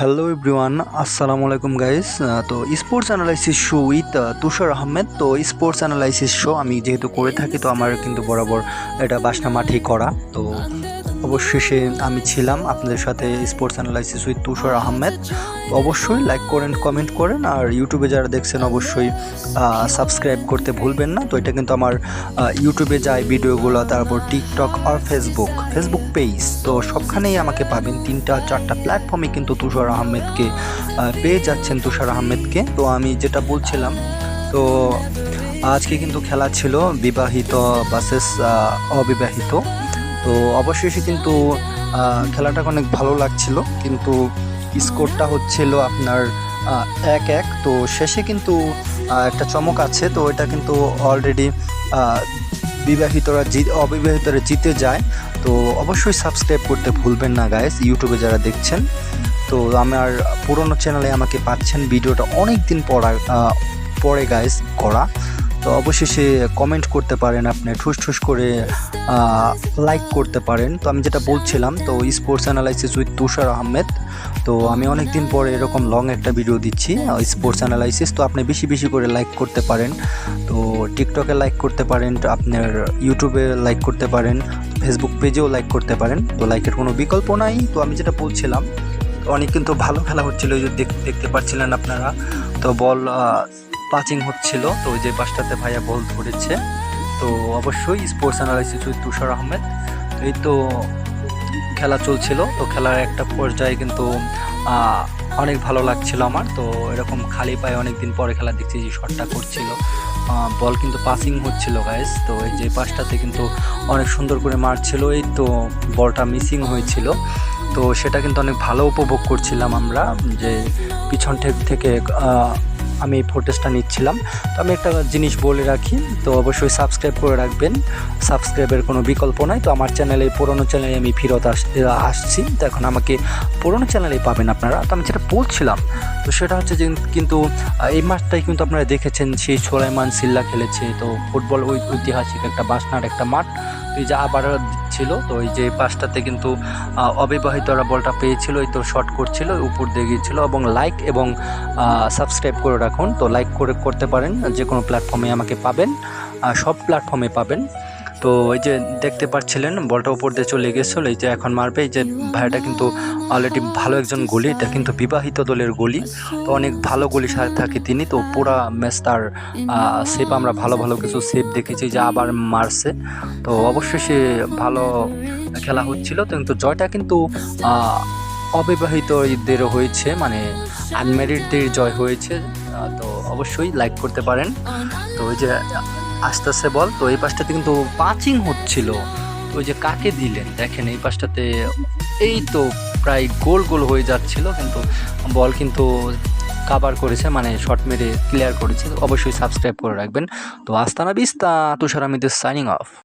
Hello everyone আসসালামু আলাইকুম guys তো sports analysis show with Tushar Ahmed তো স্পোর্টস অ্যানালাইসিস শো আমি যেহেতু করে থাকি, তো আমার কিন্তু বরাবর এটা বাসনা মাঠেই করা। তো অবশেষে আমি ছিলাম আপনাদের সাথে sports analysis with Tushar Ahmed. অবশ্যই লাইক করেন কমেন্ট করেন, আর ইউটিউবে যারা দেখছেন অবশ্যই সাবস্ক্রাইব করতে ভুলবেন না। তো এটা কিন্তু আমার ইউটিউবে যায় ভিডিওগুলো, তারপর টিকটক আর ফেসবুক ফেসবুক পেজ তো সবখানেই আমাকে পাবেন। তিনটা, চারটা প্ল্যাটফর্মে কিন্তু তুষার আহমেদকে পেয়ে যাচ্ছেন তুষার আহমেদকে। তো আমি যেটা বলছিলাম, তো আজকে কিন্তু খেলা ছিল বিবাহিত বাসেস অবিবাহিত। তো অবশেষে কিন্তু খেলাটা অনেক ভালো লাগছিল। কিন্তু স্কোরটা হচ্ছিল আপনার এক এক। তো শেষে কিন্তু একটা চমক আছে। তো এটা কিন্তু অলরেডি বিবাহিতরা জি- অবিবাহিতরা জিতে যায়। তো অবশ্যই সাবস্ক্রাইব করতে ভুলবেন না গাইস ইউটিউবে যারা দেখছেন। তো আমার পুরনো চ্যানেলে আমাকে পাচ্ছেন। ভিডিওটা অনেক দিন পড়া পরে গাইস করা। তো অবশেষে কমেন্ট করতে পারেন আপনি, ঠুস ঠুস করে লাইক করতে পারেন। তো আমি যেটা বলছিলাম, তো sports analysis with Tushar Ahmed. তো আমি অনেক দিন পরে এরকম লং একটা ভিডিও দিচ্ছি স্পোর্টস অ্যানালাইসিস তো আপনি বেশি বেশি করে লাইক করতে পারেন। তো টিকটকে লাইক করতে পারেন আপনার ইউটিউবে লাইক করতে পারেন ফেসবুক পেজেও লাইক করতে পারেন। তো লাইকের কোনো বিকল্প নাই। তো আমি যেটা বলছিলাম অনেক কিন্তু ভালো খেলা হচ্ছিল যে দেখতে পাচ্ছিলেন আপনারা। তো বল পাচিং হচ্ছিল, তো ওই যে পাশটাতে ভাইয়া বল ধরেছে। তো অবশ্যই sports analysis with Tushar Ahmed. এই তো খেলা চলছিল, তো খেলার একটা পর্যায়ে কিন্তু অনেক ভালো লাগছিল আমার। তো এরকম খালি পায়ে অনেক দিন পরে খেলা দেখছি যে শটটা করছিল। বল কিন্তু পাসিং হচ্ছিল গাইস তো এই যে পাশটাতে কিন্তু অনেক সুন্দর করে মারছিল, এই তো বলটা মিসিং হয়েছিল। তো সেটা কিন্তু অনেক ভালো উপভোগ করছিলাম আমরা, যে পিছন থেকে থেকে আমি এই ফুটেজটা নিচ্ছিলাম। তো আমি একটা জিনিস বলে রাখি, তো অবশ্যই সাবস্ক্রাইব করে রাখবেন। সাবস্ক্রাইবের কোনো বিকল্প নাই, তো আমার চ্যানেলে পুরোনো চ্যানেলে আমি ফেরত আস আসছি। তো এখন আমাকে পুরোনো চ্যানেলেই পাবেন আপনারা। তো আমি যেটা বলছিলাম, তো সেটা হচ্ছে যে কিন্তু এই মাঠটাই কিন্তু আপনারা দেখেছেন, সেই সোলাইমান সিল্লা খেলেছে। তো ফুটবল ঐতিহাসিক একটা বাসনার একটা মাঠ। এই যে আবার ছিল তো ওই যে পাঁচটাতে কিন্তু অবিবাহিতরা বলটা পেয়েছিল, এই তো শর্ট করছিল উপর দিয়ে গিয়েছিল এবং লাইক এবং সাবস্ক্রাইব করে রাখুন। তো লাইক করে, করতে পারেন, যে কোনো প্ল্যাটফর্মে আমাকে পাবেন সব প্ল্যাটফর্মে পাবেন। তো এই যে দেখতে পাচ্ছিলেন, বলটা উপর দিয়ে চলে গেছিল এই যে এখন মারবে, এই যে ভাইটা কিন্তু অলরেডি ভালো একজন গলি, এটা কিন্তু বিবাহিত দলের গলি। তো অনেক ভালো গলি সাথে থাকে তিনি, তো পুরা ম্যাচ তার সেপ আমরা ভালো ভালো কিছু সেপ দেখেছি যে আবার মারছে। তো অবশ্যই সে ভালো খেলা হচ্ছিল, তো কিন্তু জয়টা কিন্তু অবিবাহিতদের হয়েছে মানে আনম্যারিডদের জয় হয়েছে। তো অবশ্যই লাইক করতে পারেন। তো ওই যে আস্তে আস্তে বল, তো এই পাশটাতে কিন্তু পাঁচিং হচ্ছিল। তো ওই যে কাকে দিলেন? দেখেন এই পাশটাতে এই তো প্রায় গোল গোল হয়ে যাচ্ছিল, কিন্তু বল কিন্তু কাভার করেছে মানে শর্ট মেরে ক্লিয়ার করেছে। অবশ্যই সাবস্ক্রাইব করে রাখবেন। তো আস্তানা বিস্তা, তুষার আমিদের সাইনিং অফ